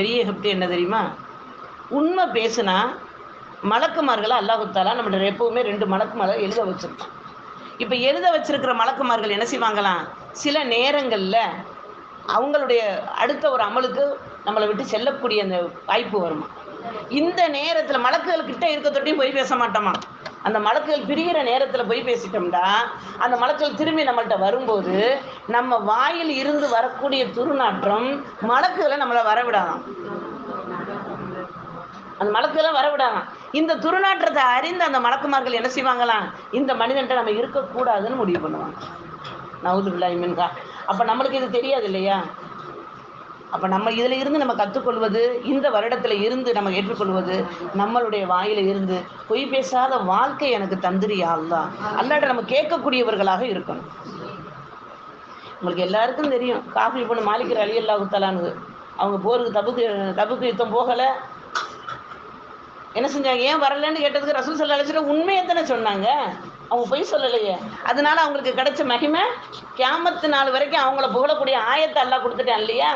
பெரிய ஹிப்ட் என்ன தெரியுமா? உண்மை பேசுனா மலக்குமார்களை அல்லாஹுத்தாலா நம்மளோட எப்பவுமே ரெண்டு மலக்குமார்கள் எழுத வச்சிருக்கான் இப்போ எழுத வச்சிருக்கிற மலக்குமார்கள் என்ன செய்வாங்களாம் சில நேரங்களில் அவங்களுடைய அடுத்த ஒரு அமலுக்கு நம்மளை விட்டு செல்லக்கூடிய அந்த வாய்ப்பு வருமா? இந்த நேரத்தில் மலக்குகள் கிட்ட இருக்க தொட்டியும் போய் பேச மாட்டோமா? அந்த மலக்குகள் பிரிகிற நேரத்தில் போய் பேசிட்டோம்னா அந்த மலக்குகள் திரும்பி நம்மள்கிட்ட வரும்போது நம்ம வாயில் இருந்து வரக்கூடிய துருநாற்றம் மலக்குகளை நம்மளை வரவிடாதாம் அந்த மலக்குகளை வரவிடாதாம் இந்த துருநாற்றத்தை அறிந்து அந்த மலக்குமார்கள் என்ன செய்வாங்களாம் இந்த மனிதன்ட்ட நம்ம இருக்கக்கூடாதுன்னு முடிவு பண்ணுவாங்க. நவுது பில்லாஹி மின்கா அப்போ நம்மளுக்கு இது தெரியாது இல்லையா? அப்போ நம்ம இதில் இருந்து நம்ம கற்றுக்கொள்வது இந்த வருடத்தில் இருந்து நம்ம ஏற்றுக்கொள்வது நம்மளுடைய வாயில இருந்து பொய் பேசாத வாழ்க்கை எனக்கு தந்திரியா அல்லா? அல்லாட்ட நம்ம கேட்கக்கூடியவர்களாக இருக்கணும். உங்களுக்கு எல்லாருக்கும் தெரியும் காஃபி பொண்ணு மாலிக்கிற அலி அல்லா குத்தலான்னு அவங்க போருக்கு தபுக்கு தபுக்கு யுத்தம் போகலை. என்ன செஞ்சாங்க? ஏன் வரலன்னு கேட்டதுக்கு ரசூல் சல்லா அலிஸ்லாம் உண்மையை தானே சொன்னாங்க. அவங்க பொய் சொல்லலையே. அதனால அவங்களுக்கு கிடைச்ச மகிமை கேமத்து நாள் வரைக்கும் அவங்கள புகழக்கூடிய ஆயத்தை எல்லாம் கொடுத்துட்டேன் இல்லையா?